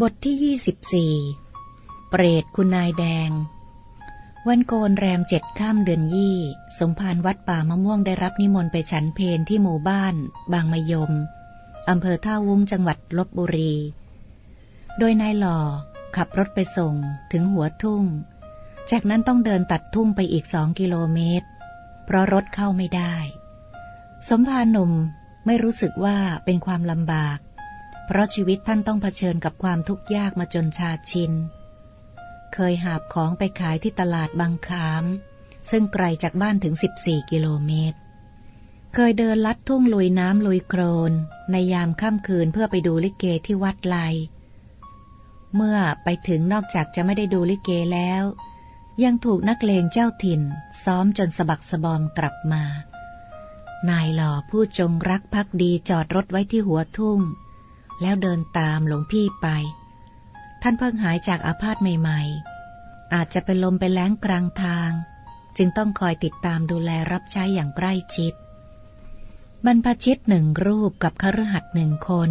บทที่ยี่สิบี่เปรตคุณนายแดง วันโกนแรมเจ็ดข้ามเดือนยี่ สมภารวัดป่ามะม่วงได้รับนิมนต์ไปฉันเพนที่หมู่บ้าน บางมะยม อำเภอท่าวุ้งจังหวัดลบบุรี โดยนายหล่อขับรถไปส่งถึงหัวทุ่ง จากนั้นต้องเดินตัดทุ่งไปอีกสองกิโลเมตร เพราะรถเข้าไม่ได้ สมภารหนุ่มไม่รู้สึกว่าเป็นความลำบาก เพราะชีวิตท่านต้องเผชิญกับความทุกข์ยากมาจนชาชิน เคยหาบของไปขายที่ตลาดบางขาม ซึ่งไกลจากบ้านถึง 14 กิโลเมตร เคยเดินลัดทุ่งลุยน้ำลุยโครน ในยามค่ำคืนเพื่อไปดูลิเกที่วัดไล เมื่อไปถึงนอกจากจะไม่ได้ดูลิเกแล้ว ยังถูกนักเลงเจ้าถิ่น ซ้อมจนสะบักสะบอมกลับมา นายหล่อผู้จงรักภักดีจอดรถไว้ที่หัวทุ่ง แล้วเดินตามหลวงพี่ไป ท่านเพิ่งหายจากอาพาธใหม่ ๆ อาจจะเป็นลมไปแล้งกลางทาง จึงต้องคอยติดตามดูแลรับใช้อย่างใกล้ชิด บรรพชิตหนึ่งรูปกับคฤหัสถ์หนึ่งคน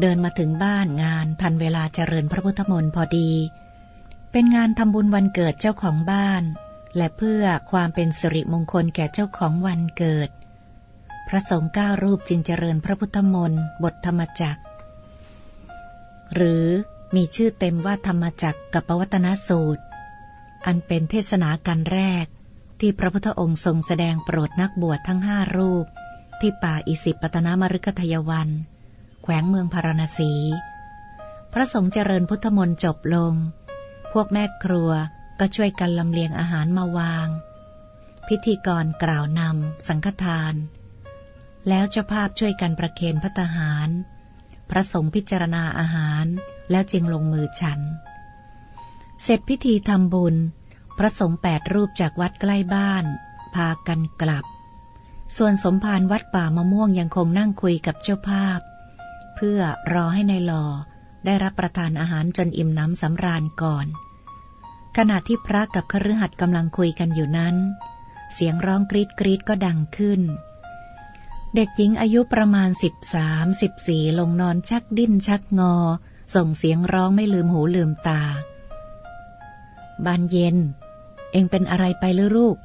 เดินมาถึงบ้านงานทันเวลาเจริญพระพุทธมนต์พอดี เป็นงานทำบุญวันเกิดเจ้าของบ้าน และเพื่อความเป็นสิริมงคลแก่เจ้าของวันเกิด พระสงฆ์เก้ารูปจึงเจริญพระพุทธมนต์บทธรรมจัก หรือมีชื่อเต็มว่าธรรมจักรกับปวัตนสูตร อันเป็นเทศนาการแรก ที่พระพุทธองค์ทรงแสดงโปรดนักบวชทั้งห้ารูป ที่ป่าอิสิปตนามฤคทยวัน แขวงเมืองพาราณสี พระสงฆ์เจริญพุทธมนต์จบลง พวกแม่ครัวก็ช่วยกันลำเลียงอาหารมาวาง พิธีกรกล่าวนำสังฆทาน แล้วเจ้าภาพช่วยกันประเคนพัตหาร พระสงฆ์พิจารณาอาหารแล้วจึงลงมือฉัน เสร็จพิธีทำบุญ พระสงฆ์แปดรูปจากวัดใกล้บ้าน พากันกลับ ส่วนสมภารวัดป่ามะม่วงยังคงนั่งคุยกับเจ้าภาพ เพื่อรอให้ในายหลอได้รับประทานอาหารจนอิ่มน้ำสำราญก่อน ขณะที่พระกับคฤหัสถ์กำลังคุยกันอยู่นั้น เสียงร้องกรีดกรีดก็ดังขึ้น เด็กหญิงอายุประมาณสิบสามสิบสี่ลงนอนชักดิ้นชักงอ ส่งเสียงร้องไม่ลืมหูลืมตา บานเย็น เองเป็นอะไรไปหรือลูก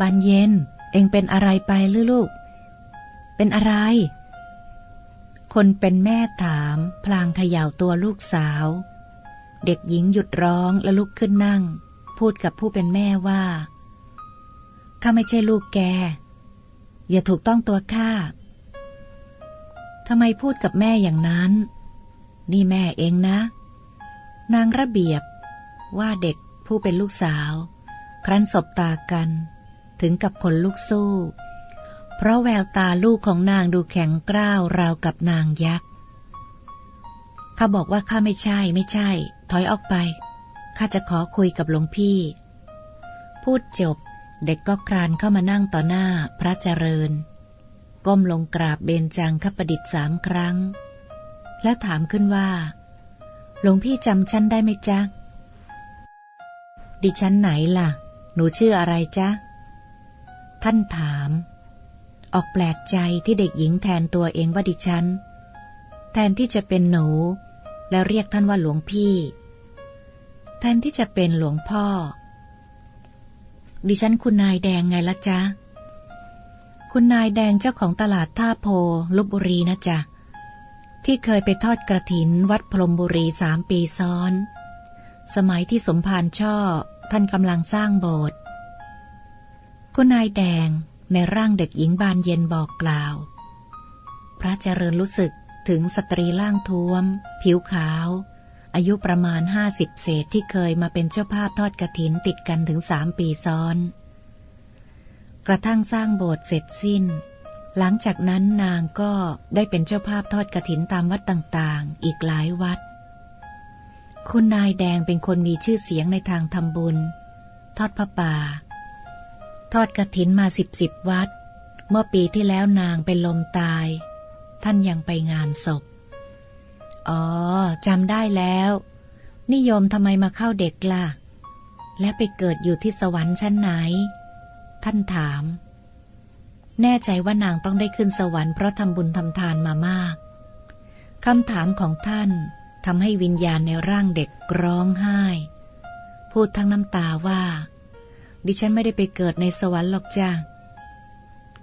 บานเย็น เองเป็นอะไรไปหรือลูก เป็นอะไร คนเป็นแม่ถาม พลางเขย่าตัวลูกสาว เด็กหญิงหยุดร้องและลุกขึ้นนั่ง พูดกับผู้เป็นแม่ว่าข้าไม่ใช่ลูกแก อย่าถูกต้องตัวข้าทำไมพูดกับแม่อย่างนั้น นี่แม่เองนะ นางระเบียบ ว่าเด็กผู้เป็นลูกสาว ครั้นสบตากัน ถึงกับคนลูกสู้ เพราะแววตาลูกของนางดูแข็งกร้าวราวกับนางยักษ์ข้าบอกว่าข้าไม่ใช่ไม่ใช่ ถอยออกไปข้าจะขอคุยกับหลวงพี่ พูดจบ เด็กก็ครานเข้ามานั่งต่อหน้าพระเจริญ ก้มลงกราบเบญจังคประดิษฐ์สามครั้ง และถามขึ้นว่า หลวงพี่จำฉันได้ไหมจ๊ะ ดิฉันไหนล่ะ หนูชื่ออะไรจ๊ะ ท่านถาม ออกแปลกใจที่เด็กหญิงแทนตัวเองว่าดิฉัน แทนที่จะเป็นหนู แล้วเรียกท่านว่าหลวงพี่ แทนที่จะเป็นหลวงพ่อ ดิฉันคุณนายแดงไงละจ๊ะ คุณนายแดงเจ้าของตลาดท่าโพลบบุรีนะจ๊ะ ที่เคยไปทอดกระถินวัดพรมบุรีสามปีซ้อน สมัยที่สมภารช่อท่านกำลังสร้างโบสถ์ คุณนายแดงในร่างเด็กหญิงบานเย็นบอกกล่าว พระเจริญรู้สึกถึงสตรีร่างท้วม ผิวขาว อายุประมาณห้าสิบเศษที่เคยมาเป็นเจ้าภาพทอดกระถินติดกันถึงสามปีซ้อน กระทั่งสร้างโบสถ์เสร็จสิ้น หลังจากนั้นนางก็ได้เป็นเจ้าภาพทอดกระถินตามวัดต่างๆ อีกหลายวัด คุณนายแดงเป็นคนมีชื่อเสียงในทางทำบุญ ทอดพระป่า ทอดกระถินมาสิบสิบวัด เมื่อปีที่แล้วนางเป็นลมตาย ท่านยังไปงานศพ อ๋อจำได้แล้ว นิยมทำไมมาเข้าเด็กละ่ะ และไปเกิดอยู่ที่สวรรค์ชั้นไหน ท่านถาม แน่ใจว่านางต้องได้ขึ้นสวรรค์เพราะทำบุญทำทานมามากคำถามของท่านทำให้วิญญาณในร่างเด็กร้องไห้ พูดทั้งน้ำตาว่า ดิฉันไม่ได้ไปเกิดในสวรรค์หรอกจ้า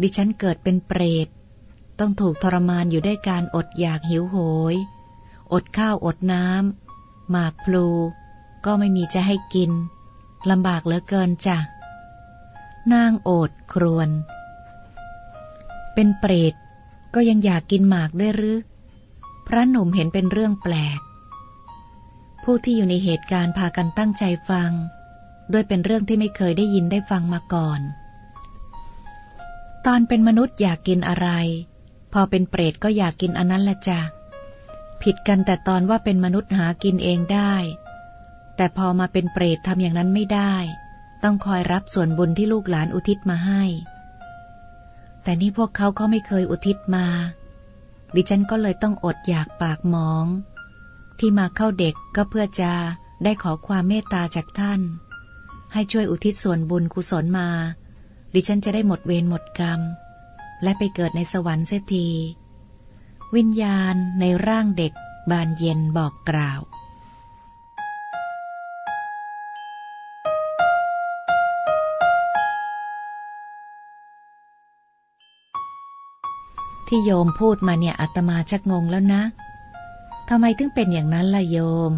ดิฉันเกิดเป็นเปรต ต้องถูกทรมานอยู่ด้วยการอดอยากหิวโหย อดข้าวอดน้ำหมากพลู ก็ไม่มีจะให้กินลำบากเหลือเกินจ้ะ นางโอดครวน เป็นเปรตก็ยังอยากกินหมากได้หรือ พระหนุ่มเห็นเป็นเรื่องแปลก ผู้ที่อยู่ในเหตุการณ์พากันตั้งใจฟัง ด้วยเป็นเรื่องที่ไม่เคยได้ยินได้ฟังมาก่อน ตอนเป็นมนุษย์อยากกินอะไร พอเป็นเปรตก็อยากกินอันนั้นละจ้ะ ผิดกันแต่ตอนว่าเป็นมนุษย์หากินเองได้ แต่พอมาเป็นเปรตทำอย่างนั้นไม่ได้ ต้องคอยรับส่วนบุญที่ลูกหลานอุทิศมาให้ แต่นี่พวกเขาก็ไม่เคยอุทิศมา ดิฉันก็เลยต้องอดอยากปากหมอง ที่มาเข้าเด็กก็เพื่อจะได้ขอความเมตตาจากท่าน ให้ช่วยอุทิศส่วนบุญกุศลมา ดิฉันจะได้หมดเวรหมดกรรม และไปเกิดในสวรรค์เสียที วิญญาณในร่างเด็กบานเย็นบอกกล่าวที่โยมพูดมาเนี่ยอาตมาชักงงแล้วนะ ทำไมถึงเป็นอย่างนั้นล่ะโยม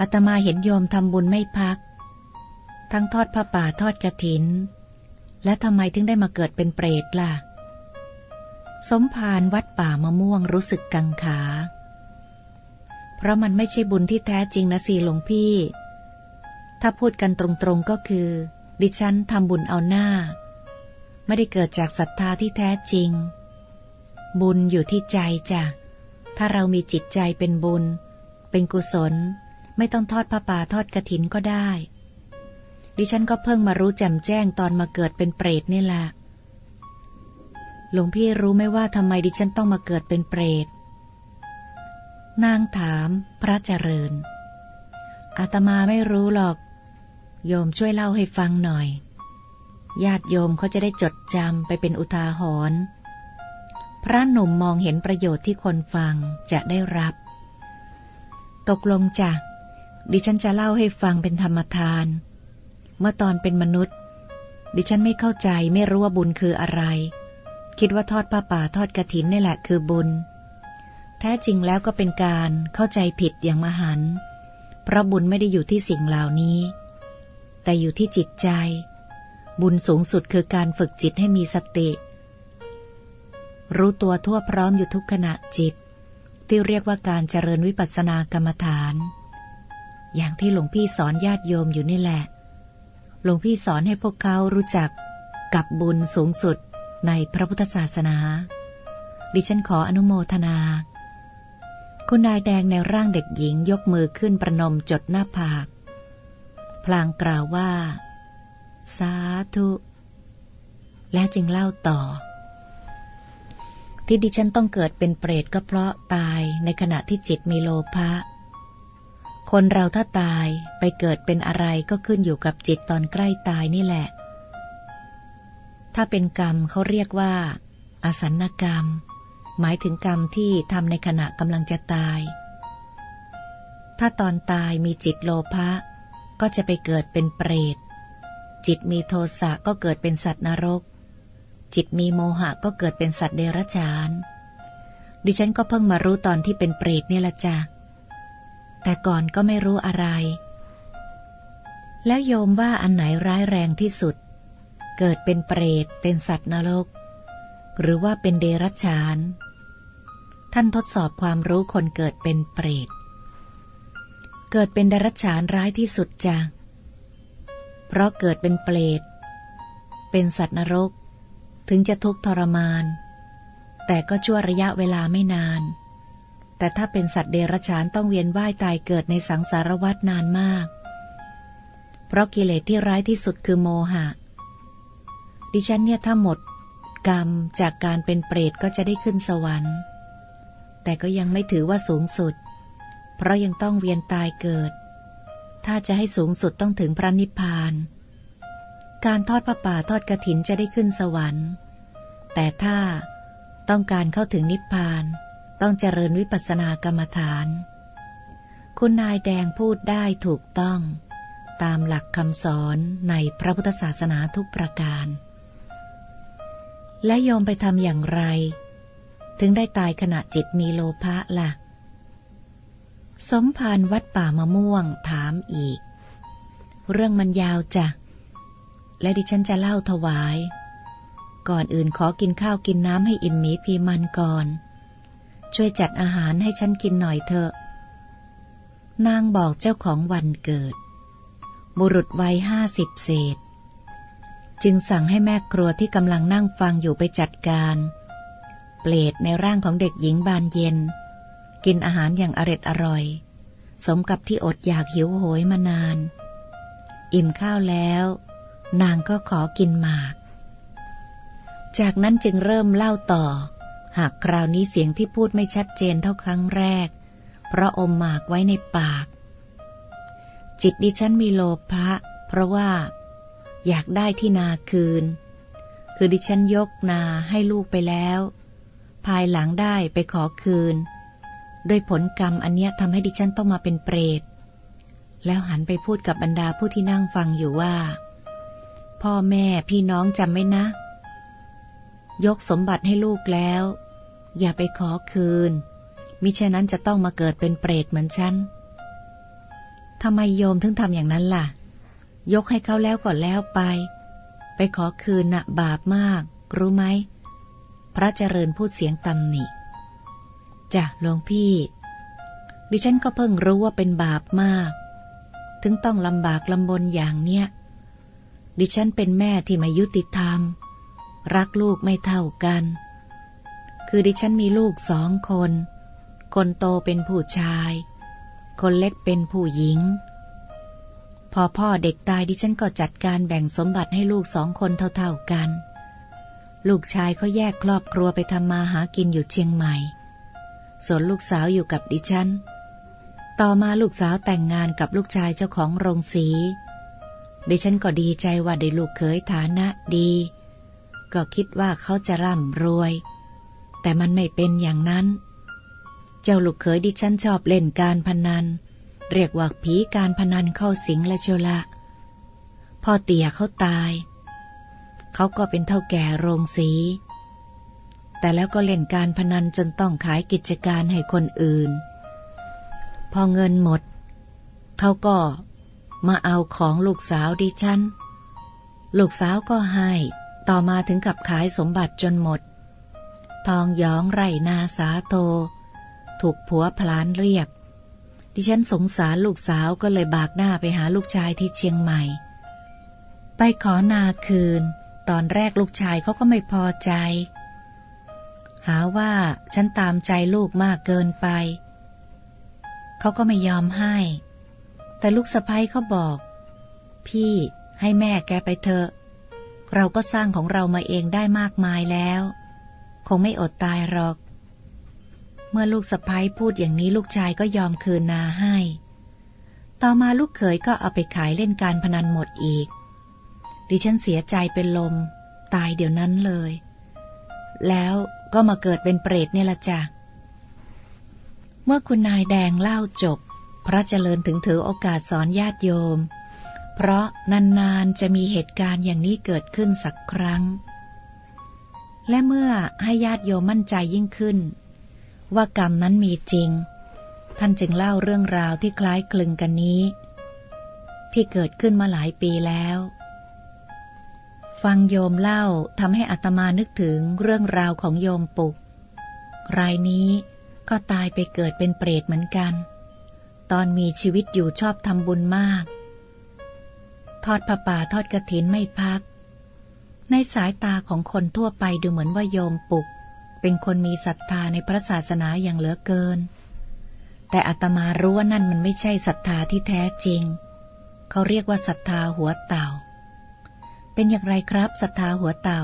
อาตมาเห็นโยมทำบุญไม่พัก ทั้งทอดผ้าป่าทอดกระถิน และทำไมถึงได้มาเกิดเป็นเปรตล่ะ สมภารวัดป่ามะม่วงรู้สึกกังขา เพราะมันไม่ใช่บุญที่แท้จริงนะสิหลวงพี่ ถ้าพูดกันตรงๆก็คือ ดิฉันทำบุญเอาหน้า ไม่ได้เกิดจากศรัทธาที่แท้จริง บุญอยู่ที่ใจจ้ะ ถ้าเรามีจิตใจเป็นบุญ เป็นกุศล ไม่ต้องทอดผ้าป่าทอดกระถินก็ได้ ดิฉันก็เพิ่งมารู้แจ่มแจ้งตอนมาเกิดเป็นเปรตนี่แหละ หลวงพี่รู้ไหมว่าทำไมดิฉันต้องมาเกิดเป็นเปรต นางถามพระเจริญ อาตมาไม่รู้หรอก โยมช่วยเล่าให้ฟังหน่อย ญาติโยมเขาจะได้จดจำไปเป็นอุทาหรณ์ พระหนุ่มมองเห็นประโยชน์ที่คนฟังจะได้รับ ตกลงจ้ะ ดิฉันจะเล่าให้ฟังเป็นธรรมทาน เมื่อตอนเป็นมนุษย์ ดิฉันไม่เข้าใจไม่รู้ว่าบุญคืออะไร คิดว่าทอดผ้าป่าทอดกระถินนี่แหละคือบุญ แท้จริงแล้วก็เป็นการเข้าใจผิดอย่างมหันเพราะบุญไม่ได้อยู่ที่สิ่งเหล่านี้ แต่อยู่ที่จิตใจ บุญสูงสุดคือการฝึกจิตให้มีสติ รู้ตัวทั่วพร้อมอยู่ทุกขณะจิต ที่เรียกว่าการเจริญวิปัสสนากรรมฐาน อย่างที่หลวงพี่สอนญาติโยมอยู่นี่แหละหลวงพี่สอนให้พวกเขารู้จักกับบุญสูงสุด ในพระพุทธศาสนา ดิฉันขออนุโมทนา คุณนายแดงในร่างเด็กหญิงยกมือขึ้นประนมจดหน้าผาก พลางกล่าวว่า สาธุ แล้วจึงเล่าต่อ ที่ดิฉันต้องเกิดเป็นเปรตก็เพราะตายในขณะที่จิตมีโลภะคนเราถ้าตายไปเกิดเป็นอะไรก็ขึ้นอยู่กับจิตตอนใกล้ตายนี่แหละ ถ้าเป็นกรรมเขาเรียกว่าอาสันกรรม หมายถึงกรรมที่ทำในขณะกำลังจะตาย ถ้าตอนตายมีจิตโลภะก็จะไปเกิดเป็นเปรต จิตมีโทสะก็เกิดเป็นสัตว์นรก จิตมีโมหะก็เกิดเป็นสัตว์เดรัจฉาน ดิฉันก็เพิ่งมารู้ตอนที่เป็นเปรตนี่ละจ้ะ แต่ก่อนก็ไม่รู้อะไร แล้วโยมว่าอันไหนร้ายแรงที่สุด เกิดเป็นเปรต เป็นสัตว์นรก หรือว่าเป็นเดรัจฉาน ท่านทดสอบความรู้คนเกิดเป็นเปรต เกิดเป็นเดรัจฉานร้ายที่สุดจ้ะเพราะเกิดเป็นเปรต เป็นสัตว์นรก ถึงจะทุกข์ทรมาน แต่ก็ชั่วระยะเวลาไม่นาน แต่ถ้าเป็นสัตว์เดรัจฉานต้องเวียนว่ายตายเกิดในสังสารวัฏนานมาก เพราะกิเลสที่ร้ายที่สุดคือโมหะ ดิฉันเนี่ยถ้าหมดกรรมจากการเป็นเปรตก็จะได้ขึ้นสวรรค์ แต่ก็ยังไม่ถือว่าสูงสุด เพราะยังต้องเวียนตายเกิด ถ้าจะให้สูงสุดต้องถึงพระนิพพาน การทอดพระป่าทอดกระถินจะได้ขึ้นสวรรค์ แต่ถ้าต้องการเข้าถึงนิพพาน ต้องเจริญวิปัสสนากรรมฐาน คุณนายแดงพูดได้ถูกต้อง ตามหลักคำสอนในพระพุทธศาสนาทุกประการ และโยมไปทำอย่างไร ถึงได้ตายขณะจิตมีโลภะละ่ะ สมภารวัดป่ามะม่วงถามอีก เรื่องมันยาวจ้ะ และดิฉันจะเล่าถวาย ก่อนอื่นขอกินข้าวกินน้ำให้อิ่มมีพีมันก่อน ช่วยจัดอาหารให้ฉันกินหน่อยเถอะ นางบอกเจ้าของวันเกิด บุรุษวัยห้าสิบเศษ จึงสั่งให้แม่ครัวที่กำลังนั่งฟังอยู่ไปจัดการ เปลดในร่างของเด็กหญิงบานเย็น กินอาหารอย่างอร็ดอร่อย สมกับที่อดอยากหิวโหยมานาน อิ่มข้าวแล้ว นางก็ขอกินหมาก จากนั้นจึงเริ่มเล่าต่อ หากคราวนี้เสียงที่พูดไม่ชัดเจนเท่าครั้งแรก เพราะอมหมากไว้ในปาก จิตดิฉันมีโลภะเพราะว่า อยากได้ที่นาคืน คือดิฉันยกนาให้ลูกไปแล้ว ภายหลังได้ไปขอคืนโดยผลกรรมอันเนี้ยทำให้ดิฉันต้องมาเป็นเปรต แล้วหันไปพูดกับบรรดาผู้ที่นั่งฟังอยู่ว่า พ่อแม่พี่น้องจำไม่นะ ยกสมบัติให้ลูกแล้ว อย่าไปขอคืน มิฉะนั้นจะต้องมาเกิดเป็นเปรตเหมือนฉันทำไมโยมถึงทำอย่างนั้นล่ะ ยกให้เขาแล้วก่อนแล้วไป ไปขอคืนนะ่ะบาปมาก รู้ไหม พระเจริญพูดเสียงตำหนิจ้ะหลวงพี่ ดิฉันก็เพิ่งรู้ว่าเป็นบาปมาก ถึงต้องลำบากลำบนอย่างเนี้ย ดิฉันเป็นแม่ที่ไม่ยุติธรรม รักลูกไม่เท่ากัน คือดิฉันมีลูกสองคน คนโตเป็นผู้ชาย คนเล็กเป็นผู้หญิง พอพ่อเด็กตายดิฉันก็จัดการแบ่งสมบัติให้ลูกสองคนเท่าๆกัน ลูกชายเขาแยกครอบครัวไปทำมาหากินอยู่เชียงใหม่ ส่วนลูกสาวอยู่กับดิฉัน ต่อมาลูกสาวแต่งงานกับลูกชายเจ้าของโรงสีดิฉันก็ดีใจว่าได้ลูกเขยฐานะดี ก็คิดว่าเขาจะร่ำรวย แต่มันไม่เป็นอย่างนั้น เจ้าลูกเขยดิฉันชอบเล่นการพนัน เรียกว่าผีการพนันเข้าสิงและเชละพ่อเตี่ยเขาตาย เขาก็เป็นเท่าแก่โรงสี แต่แล้วก็เล่นการพนันจนต้องขายกิจการให้คนอื่น พอเงินหมด เขาก็มาเอาของลูกสาวดิฉัน ลูกสาวก็ให้ ต่อมาถึงกับขายสมบัติจนหมด ทองย้องไรนาสาโต ถูกผัวพลานเรียบ ดิฉันสงสารลูกสาวก็เลยบากหน้าไปหาลูกชายที่เชียงใหม่ ไปขอนาคืน ตอนแรกลูกชายเขาก็ไม่พอใจ หาว่าฉันตามใจลูกมากเกินไป เขาก็ไม่ยอมให้ แต่ลูกสะพ้ยเขาบอก พี่ให้แม่แกไปเถอะ เราก็สร้างของเรามาเองได้มากมายแล้ว คงไม่อดตายหรอก มื่อลูกสะพ้ยพูดอย่างนี้ลูกชายก็ยอมคืนนาให้ ต่อมาลูกเขยก็เอาไปขายเล่นการพนันหมดอีก ดิฉันเสียใจเป็นลม ตายเดี๋ยวนั้นเลย แล้วก็มาเกิดเป็นเปรตเนี่ยละจ้ะ เมื่อคุณนายแดงเล่าจบ พระเจริญถึงถือโอกาสสอนญาติโยม เพราะนานๆจะมีเหตุการณ์อย่างนี้เกิดขึ้นสักครั้ง และเมื่อให้ญาติโยมมั่นใจยิ่งขึ้น ว่ากรรมนั้นมีจริง ท่านจึงเล่าเรื่องราวที่คล้ายคลึงกันนี้ ที่เกิดขึ้นมาหลายปีแล้ว ฟังโยมเล่าทำให้อัตมานึกถึงเรื่องราวของโยมปุก รายนี้ก็ตายไปเกิดเป็นเปรตเหมือนกัน ตอนมีชีวิตอยู่ชอบทำบุญมาก ทอดผ้าป่าทอดกระถินไม่พัก ในสายตาของคนทั่วไปดูเหมือนว่าโยมปุก เป็นคนมีศรัทธาในพระศาสนาอย่างเหลือเกิน แต่อาตมารู้ว่านั่นมันไม่ใช่ศรัทธาที่แท้จริง เขาเรียกว่าศรัทธาหัวเต่า เป็นอย่างไรครับศรัทธาหัวเต่า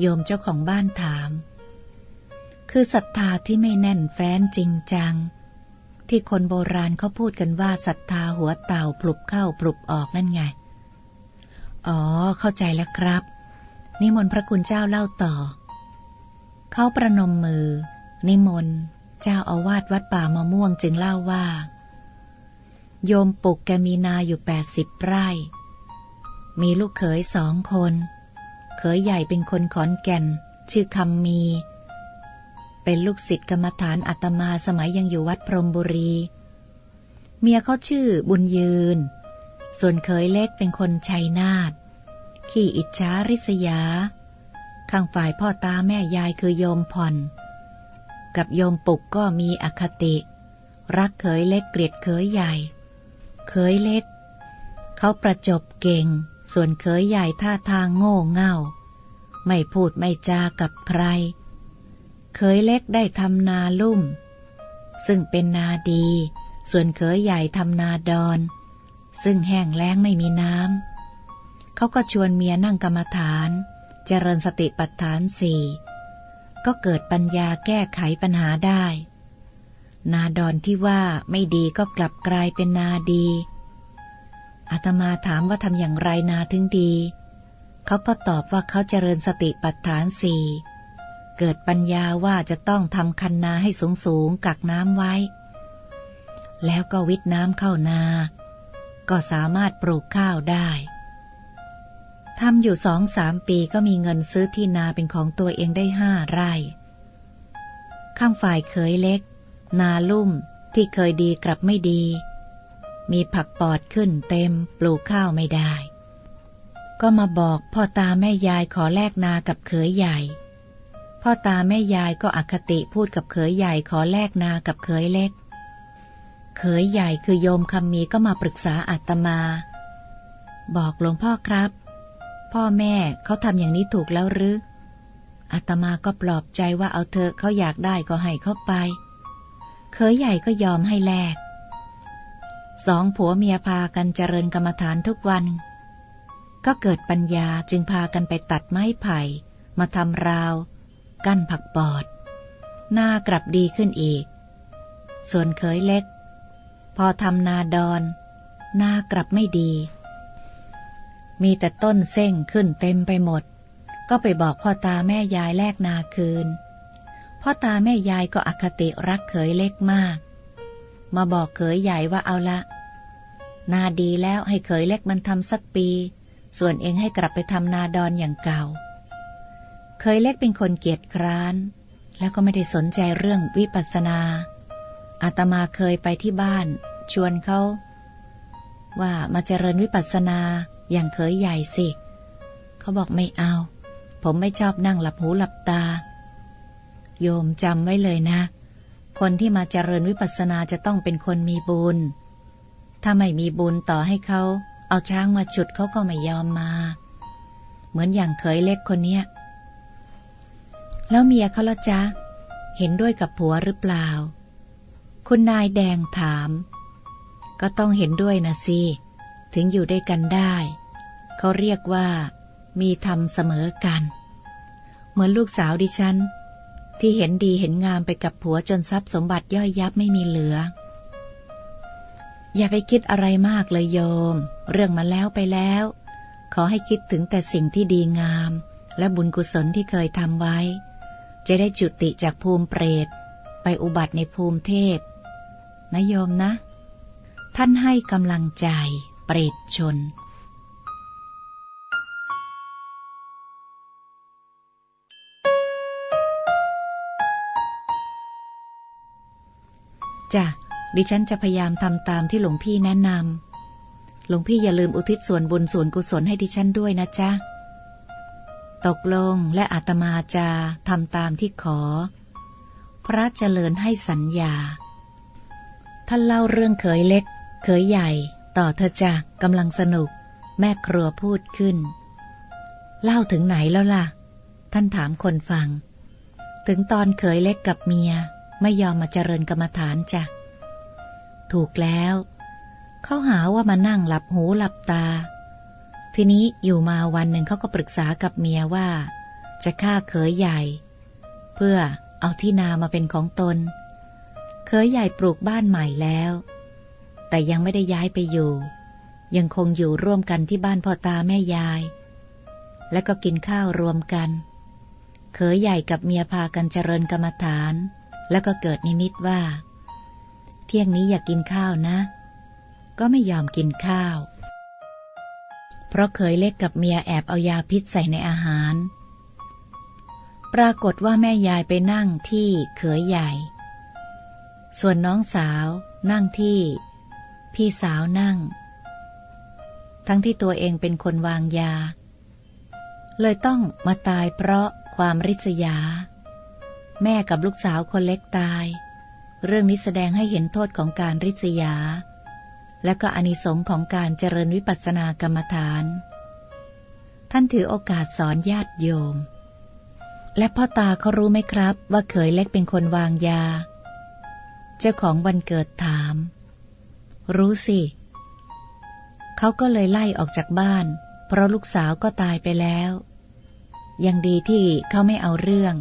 โยมเจ้าของบ้านถาม คือศรัทธาที่ไม่แน่นแฟ้นจริงจัง ที่คนโบราณเขาพูดกันว่าศรัทธาหัวเต่าปลุบเข้าปลุบออกนั่นไง อ๋อ เข้าใจแล้วครับ นิมนต์พระคุณเจ้าเล่าต่อ เขาประนมมือ นิมนต์ เจ้าอาวาสวัดป่ามะม่วงจึงเล่าว่า โยมปุกแกมีนาอยู่แปดสิบไร่ มีลูกเขยสองคน เขยใหญ่เป็นคนขอนแก่น ชื่อคำมี เป็นลูกศิษย์กรรมฐานอาตมาสมัยยังอยู่วัดพรมบุรี เมียเขาชื่อบุญยืน ส่วนเขยเล็กเป็นคนชัยนาท ขี้อิจฉาริษยา ข้างฝ่ายพ่อตาแม่ยายคือโยมผ่อน กับโยมปุกก็มีอคติ รักเขยเล็กเกลียดเขยใหญ่ เขยเล็ก เขาประจบเก่ง ส่วนเขยใหญ่ท่าทางโง่เง่า ไม่พูดไม่จากับใคร เขยเล็กได้ทำนาลุ่ม ซึ่งเป็นนาดี ส่วนเขยใหญ่ทำนาดอน ซึ่งแห้งแล้งไม่มีน้ำเขาก็ชวนเมียนั่งกรรมฐาน เจริญสติปัฏฐานสี่ก็เกิดปัญญาแก้ไขปัญหาได้ นาดอนที่ว่าไม่ดีก็กลับกลายเป็นนาดีอาตมาถามว่าทำอย่างไรนาถึงดี เขาก็ตอบว่าเขาเจริญสติปัฏฐานสี่เกิดปัญญาว่าจะต้องทำคันนาให้สูงสูงกักน้ำไว้ แล้วก็วิทน้ำเข้านา ก็สามารถปลูกข้าวได้ ทำอยู่สองสามปีก็มีเงินซื้อที่นาเป็นของตัวเองได้ห้าไร่ ข้างฝ่ายเคยเล็ก นาลุ่มที่เคยดีกลับไม่ดี มีผักปอดขึ้นเต็มปลูกข้าวไม่ได้ ก็มาบอกพ่อตาแม่ยายขอแลกนากับเขยใหญ่ พ่อตาแม่ยายก็อคติพูดกับเขยใหญ่ขอแลกนากับเขยเล็ก เขยใหญ่คือโยมคำมีก็มาปรึกษาอาตมา บอกหลวงพ่อครับ พ่อแม่เขาทำอย่างนี้ถูกแล้วหรืออาตมาก็ปลอบใจว่าเอาเถอเขาอยากได้ก็ให้เขาไปเขยใหญ่ก็ยอมให้แลกสองผัวเมียพากันเจริญกรรมฐานทุกวัน ก็เกิดปัญญาจึงพากันไปตัดไม้ไผ่ มาทำราว กั้นผักปอด หน้ากลับดีขึ้นอีก ส่วนเขยเล็ก พอทำนาดอน หน้ากลับไม่ดี มีแต่ต้นเส้งขึ้นเต็มไปหมด ก็ไปบอกพ่อตาแม่ยายแลกนาคืน พ่อตาแม่ยายก็อคติรักเขยเล็กมาก มาบอกเขยใหญ่ว่าเอาละ นาดีแล้วให้เขยเล็กมันทำสักปี ส่วนเองให้กลับไปทำนาดอนอย่างเก่า เคยเล็กเป็นคนเกียจคร้าน แล้วก็ไม่ได้สนใจเรื่องวิปัสสนาอาตมาเคยไปที่บ้าน ชวนเขาว่ามาเจริญวิปัสสนาอย่างเคยใหญ่สิ เขาบอกไม่เอา ผมไม่ชอบนั่งหลับหูหลับตา โยมจำไว้เลยนะ คนที่มาเจริญวิปัสสนาจะต้องเป็นคนมีบุญ ถ้าไม่มีบุญต่อให้เขาเอาช้างมาฉุดเขาก็ไม่ยอมมา เหมือนอย่างเคยเล็กคนเนี้ย แล้วเมียเขาละจ๊ะ เห็นด้วยกับผัวหรือเปล่า คุณนายแดงถาม ก็ต้องเห็นด้วยนะสิ ถึงอยู่ด้วยกันได้ เขาเรียกว่า มีธรรมเสมอกัน เหมือนลูกสาวดิฉัน ที่เห็นดีเห็นงามไปกับผัวจนทรัพย์สมบัติย่อยยับไม่มีเหลือ อย่าไปคิดอะไรมากเลยโยม เรื่องมาแล้วไปแล้ว ขอให้คิดถึงแต่สิ่งที่ดีงาม และบุญกุศลที่เคยทำไว้ จะได้จุติจากภูมิเปรต ไปอุบัติในภูมิเทพนะโยมนะ ท่านให้กำลังใจ เปรตชน จ้ะ ดิฉันจะพยายามทำตามที่หลวงพี่แนะนำ หลวงพี่อย่าลืมอุทิศส่วนบุญส่วนกุศลให้ดิฉันด้วยนะจ๊ะ ตกลงและอาตมาจะทำตามที่ขอ พระเจริญให้สัญญา ท่านเล่าเรื่องเขยเล็ก เขยใหญ่ ต่อเธอจ้ะกำลังสนุก แม่ครัวพูดขึ้น เล่าถึงไหนแล้วล่ะ ท่านถามคนฟัง ถึงตอนเขยเล็กกับเมีย ไม่ยอมมาเจริญกรรมฐานจ้ะ ถูกแล้ว เขาหาว่ามานั่งหลับหูหลับตา ทีนี้อยู่มาวันหนึ่งเขาก็ปรึกษากับเมียว่า จะฆ่าเขยใหญ่ เพื่อเอาที่นามาเป็นของตน เขยใหญ่ปลูกบ้านใหม่แล้ว แต่ยังไม่ได้ย้ายไปอยู่ ยังคงอยู่ร่วมกันที่บ้านพ่อตาแม่ยาย และก็กินข้าวรวมกัน เขยใหญ่กับเมียพากันเจริญกรรมฐาน แล้วก็เกิดนิมิตว่า เที่ยงนี้อยากกินข้าวนะ ก็ไม่ยอมกินข้าว เพราะเคยเล็กกับเมียแอบเอายาพิษใส่ในอาหาร ปรากฏว่าแม่ยายไปนั่งที่เขยใหญ่ ส่วนน้องสาวนั่งที่ พี่สาวนั่ง ทั้งที่ตัวเองเป็นคนวางยา เลยต้องมาตายเพราะความริษยา แม่กับลูกสาวคนเล็กตาย เรื่องนี้แสดงให้เห็นโทษของการริษยา และก็อนิสงค์ของการเจริญวิปัสสนากรรมฐาน ท่านถือโอกาสสอนญาติโยม และพ่อตาเขารู้ไหมครับว่าเขยเล็กเป็นคนวางยา เจ้าของวันเกิดถาม รู้สิ เขาก็เลยไล่ออกจากบ้าน เพราะลูกสาวก็ตายไปแล้ว ยังดีที่เขาไม่เอาเรื่อง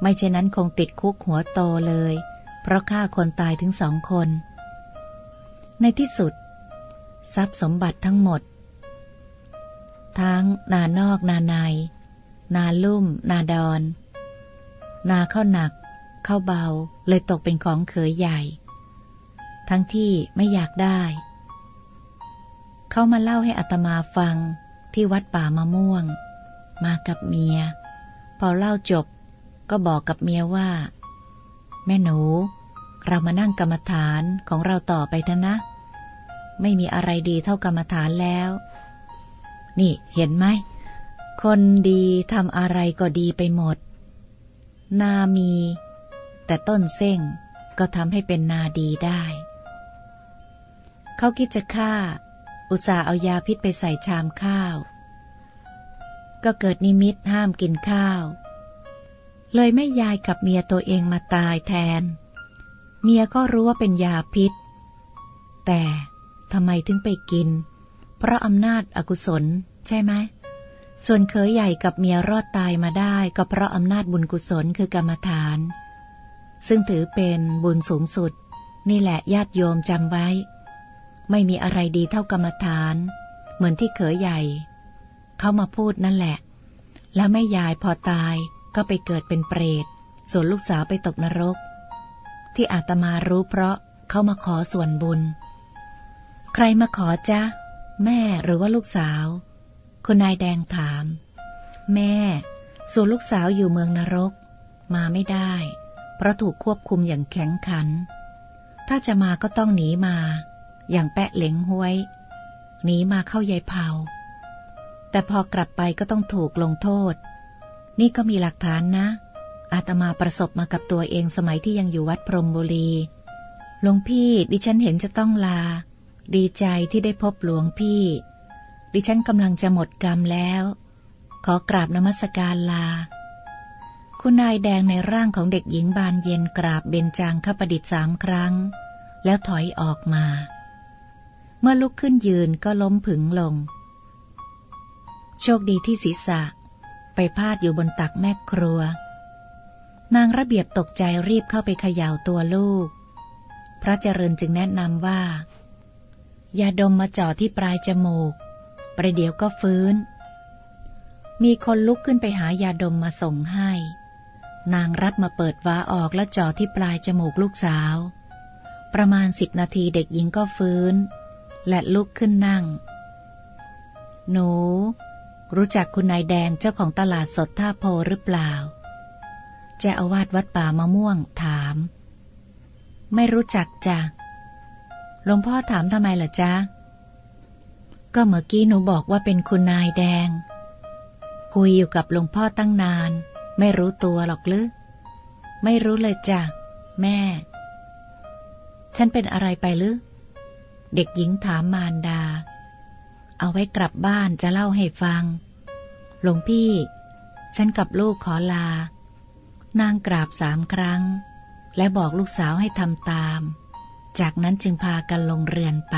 ไม่เช่นนั้นคงติดคุกหัวโตเลย เพราะฆ่าคนตายถึงสองคน ในที่สุด ทรัพย์สมบัติทั้งหมด ทั้งนานอกนาใน นาลุ่ม นาดอน นาเข้าหนัก เข้าเบาเลยตกเป็นของเขยใหญ่ ทั้งที่ไม่อยากได้ เขามาเล่าให้อัตมาฟังที่วัดป่ามะม่วง มากับเมีย พอเล่าจบก็บอกกับเมียว่า แม่หนู เรามานั่งกรรมฐานของเราต่อไปเถอะนะ ไม่มีอะไรดีเท่ากรรมฐานแล้ว นี่เห็นไหม คนดีทำอะไรก็ดีไปหมด นามี แต่ต้นเส้งก็ทำให้เป็นนาดีได้ เขาคิดจะฆ่า อุตส่าห์เอายาพิษไปใส่ชามข้าว ก็เกิดนิมิตห้ามกินข้าว เลยไม่ยายกับเมียตัวเองมาตายแทน เมียก็รู้ว่าเป็นยาพิษ แต่ทำไมถึงไปกิน เพราะอำนาจอกุศลใช่ไหมส่วนเคยใหญ่กับเมียรอดตายมาได้ก็เพราะอำนาจบุญกุศลคือกรรมฐาน ซึ่งถือเป็นบุญสูงสุด นี่แหละญาติโยมจำไว้ ไม่มีอะไรดีเท่ากรรมฐาน เหมือนที่เขยใหญ่ เขามาพูดนั่นแหละ แล้วแม่ยายพอตายก็ไปเกิดเป็นเปรต ส่วนลูกสาวไปตกนรก ที่อาตมารู้เพราะเขามาขอส่วนบุญ ใครมาขอจ๊ะ แม่หรือว่าลูกสาว คุณนายแดงถาม แม่ ส่วนลูกสาวอยู่เมืองนรก มาไม่ได้ เพราะถูกควบคุมอย่างแข็งขัน ถ้าจะมาก็ต้องหนีมา อย่างแปะเหลงห้วยหนีมาเข้ายายเผา แต่พอกลับไปก็ต้องถูกลงโทษ นี่ก็มีหลักฐานนะ อาตมาประสบมากับตัวเองสมัยที่ยังอยู่วัดพรหมบุรีหลวงพี่ดิฉันเห็นจะต้องลา ดีใจที่ได้พบหลวงพี่ ดิฉันกำลังจะหมดกรรมแล้ว ขอกราบนมัสการลา คุณนายแดงในร่างของเด็กหญิงบานเย็นกราบเบญจางคประดิษฐ์สามครั้ง แล้วถอยออกมา เมื่อลุกขึ้นยืนก็ล้มผึงลง โชคดีที่ศีรษะ ไปพาดอยู่บนตักแม่ครัว นางระเบียบตกใจรีบเข้าไปเขย่าตัวลูก พระเจริญจึงแนะนำว่า ยาดมมาจ่อที่ปลายจมูก ประเดี๋ยวก็ฟื้น มีคนลุกขึ้นไปหายาดมมาส่งให้ นางรับมาเปิดว้าออกและจ่อที่ปลายจมูกลูกสาว ประมาณสิบนาทีเด็กหญิงก็ฟื้น และลุกขึ้นนั่ง หนู รู้จักคุณนายแดงเจ้าของตลาดสดท่าโพหรือเปล่าเจ้าอาวาสวัดป่ามะม่วงถาม ไม่รู้จักจ้ะหลวงพ่อถามทำไมล่ะจ๊ะ ก็เมื่อกี้หนูบอกว่าเป็นคุณนายแดง คุยอยู่กับหลวงพ่อตั้งนาน ไม่รู้ตัวหรอกหรือ ไม่รู้เลยจ้ะ แม่ ฉันเป็นอะไรไปหรือ เด็กหญิงถามมารดา เอาไว้กลับบ้านจะเล่าให้ฟัง หลวงพี่ ฉันกับลูกขอลา นางกราบสามครั้ง และบอกลูกสาวให้ทำตาม จากนั้นจึงพากันลงเรือนไป